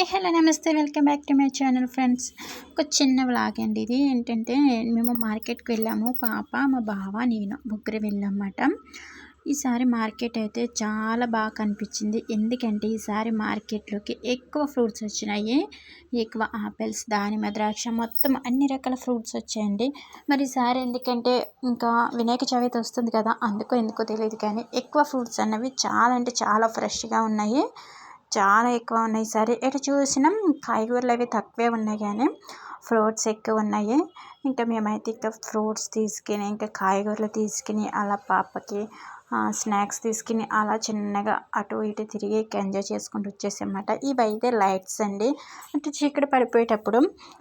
Hi hello namaste welcome back to my channel friends. ఒక చిన్న vlog అండి ఇది. ఏంటంటే మేము మార్కెట్కి వెళ్ళాము. పాప మా బావ నేను ముగ్గురు వెళ్ళామన్నమాట. ఈసారి మార్కెట్ అయితే చాలా బాగా కనిపించింది. ఎందుకంటే ఈసారి మార్కెట్లోకి ఎక్కువ ఫ్రూట్స్ వచ్చినాయి. ఎక్కువ ఆపిల్స్ దానిమ్మ ద్రాక్ష మొత్తం అన్ని రకాల ఫ్రూట్స్ వచ్చాయండి. మరి ఈసారి ఎందుకంటే ఇంకా వినాయక చవితి వస్తుంది కదా అందుకో ఎందుకో తెలియదు కానీ ఎక్కువ ఫ్రూట్స్ అన్నవి చాలా అంటే చాలా ఫ్రెష్గా ఉన్నాయి. చాలా ఎక్కువ ఉన్నాయి సరే ఎటు చూసినా? కాయగూరలు అవి తక్కువే ఉన్నాయి కానీ ఫ్రూట్స్ ఎక్కువ ఉన్నాయి ఇంకా మేమైతే ఇంకా ఫ్రూట్స్ తీసుకుని ఇంకా కాయగూరలు తీసుకుని అలా పాపకి స్నాక్స్ తీసుకుని అలా చిన్నగా అటు ఇటు తిరిగి ఎంజాయ్ చేసుకుంటూ వచ్చేసామన్నమాట. ఇవి అయితే లైట్స్ అండి. అంటే చీకటి పడిపోయేటప్పుడు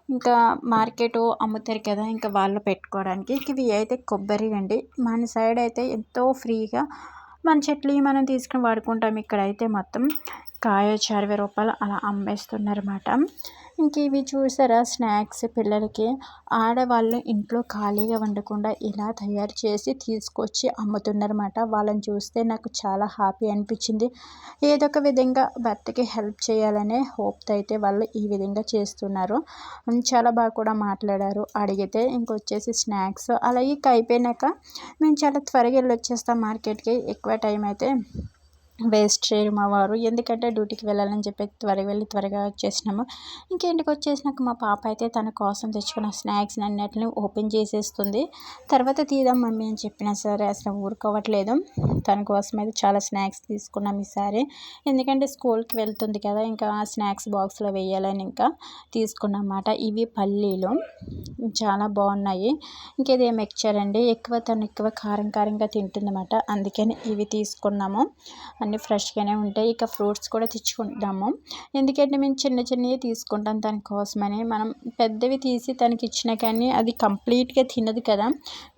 ఇంకా మార్కెట్ అమ్ముతారు కదా ఇంకా వాళ్ళు పెట్టుకోవడానికి. ఇవి అయితే కొబ్బరి అండి. మన సైడ్ అయితే ఎంతో ఫ్రీగా మన చెట్లు మనం తీసుకుని వాడుకుంటాం ఇక్కడైతే మొత్తం కాయ వచ్చి అరవై రూపాయలు అలా అమ్మేస్తున్నారన్నమాట. ఇంక ఇవి చూసారా స్నాక్స్ పిల్లలకి? ఆడవాళ్ళు ఇంట్లో ఖాళీగా ఉండకుండా ఇలా తయారు చేసి తీసుకొచ్చి అమ్ముతున్నారన్నమాట. వాళ్ళని చూస్తే నాకు చాలా హ్యాపీ అనిపించింది. ఏదో ఒక విధంగా భర్తకి హెల్ప్ చేయాలనే హోప్తో అయితే వాళ్ళు ఈ విధంగా చేస్తున్నారు. చాలా బాగా కూడా మాట్లాడారు. అడిగితే ఇంకొచ్చేసి స్నాక్స్. అలాగే అయిపోయినాక మేము చాలా త్వరగా వెళ్ళి వచ్చేస్తాం మార్కెట్కి. ఎక్కువ టైం అయితే వేస్ట్ చేయరు మా వారు. ఎందుకంటే డ్యూటీకి వెళ్ళాలని చెప్పి త్వరగా వెళ్ళి త్వరగా వచ్చేసినాము. ఇంకేంటికి వచ్చేసినాక మా పాప అయితే తన కోసం తెచ్చుకున్న స్నాక్స్ అన్నిటిని ఓపెన్ చేసేస్తుంది. తర్వాత తీద్దాం మమ్మీ అని చెప్పినా సరే అసలు ఊరుకోవట్లేదు. తన కోసం అయితే చాలా స్నాక్స్ తీసుకున్నాం ఈసారి. ఎందుకంటే స్కూల్కి వెళ్తుంది కదా ఇంకా స్నాక్స్ బాక్స్లో వేయాలని ఇంకా తీసుకున్నమాట ఇవి పల్లీలు. చాలా బాగున్నాయి. ఇంకేది మిక్చర్ అండి ఎక్కువ తను ఎక్కువ కారం కారంగా తింటుందన్నమాట. అందుకని ఇవి తీసుకున్నాము. అన్నీ ఫ్రెష్గానే ఉంటాయి. ఇక ఫ్రూట్స్ కూడా తెచ్చుకుంటాము ఎందుకంటే మేము చిన్న చిన్నవి తీసుకుంటాం దాని కోసమని. మనం పెద్దవి తీసి తనకి ఇచ్చినా కానీ అది కంప్లీట్గా తినదు కదా.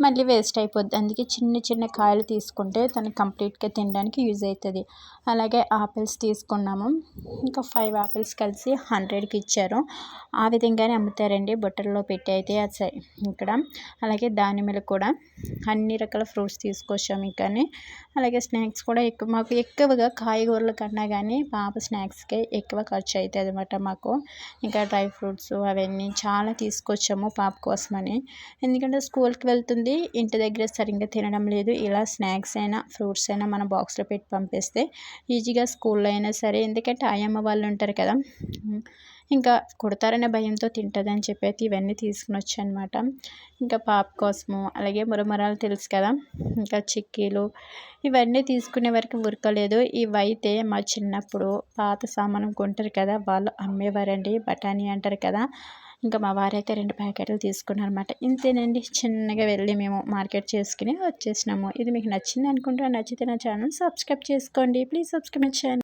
మళ్ళీ వేస్ట్ అయిపోద్ది. అందుకే చిన్న చిన్న కాయలు తీసుకుంటే తను కంప్లీట్గా తినడానికి యూజ్ అవుతుంది. అలాగే ఆపిల్స్ తీసుకున్నాము. ఇంకా ఫైవ్ ఆపిల్స్ కలిసి హండ్రెడ్కి ఇచ్చారు. ఆ విధంగానే అమ్ముతారండి. బుట్టల్లో పెట్టి అయితే అది ఇక్కడ అలాగే దానిమ్మలు కూడా అన్ని రకాల ఫ్రూట్స్ తీసుకొచ్చాము ఇక్కడనే. అలాగే స్నాక్స్ కూడా ఎక్కువ మాకు ఎక్కువగా కాయగూరల కన్నా కానీ పాప స్నాక్స్కే ఎక్కువ ఖర్చు అవుతుంది అనమాట మాకు. ఇంకా డ్రై ఫ్రూట్స్ అవన్నీ చాలా తీసుకొచ్చాము పాప కోసమని. ఎందుకంటే స్కూల్కి వెళ్తుంది ఇంటి దగ్గర సరిగ్గా తినడం లేదు. ఇలా స్నాక్స్ అయినా ఫ్రూట్స్ అయినా మన బాక్స్లో పెట్టి పంపిస్తే ఈజీగా స్కూల్లో అయినా సరే ఎందుకంటే ఆయమ్మ వాళ్ళు ఉంటారు కదా. ఇంకా కుడతారనే భయంతో తింటుందని చెప్పి ఇవన్నీ తీసుకుని వచ్చానమాట. ఇంకా పాప కోసము అలాగే మురమరాలు తెలుసు కదా ఇంకా చిక్కీలు ఇవన్నీ తీసుకునే వరకు ఉరకలేదు. ఇవైతే మా చిన్నప్పుడు పాత సామాను కొంటారు కదా వాళ్ళు అమ్మేవారండి బఠానీ అంటారు కదా. ఇంకా మా వారైతే రెండు ప్యాకెట్లు తీసుకున్నారనమాట ఇంతేనండి చిన్నగా వెళ్ళి మేము మార్కెట్ చేసుకుని వచ్చేసినాము. ఇది మీకు నచ్చింది అనుకుంటా నచ్చితే నా ఛానల్ సబ్స్క్రైబ్ చేసుకోండి. Please subscribe my channel.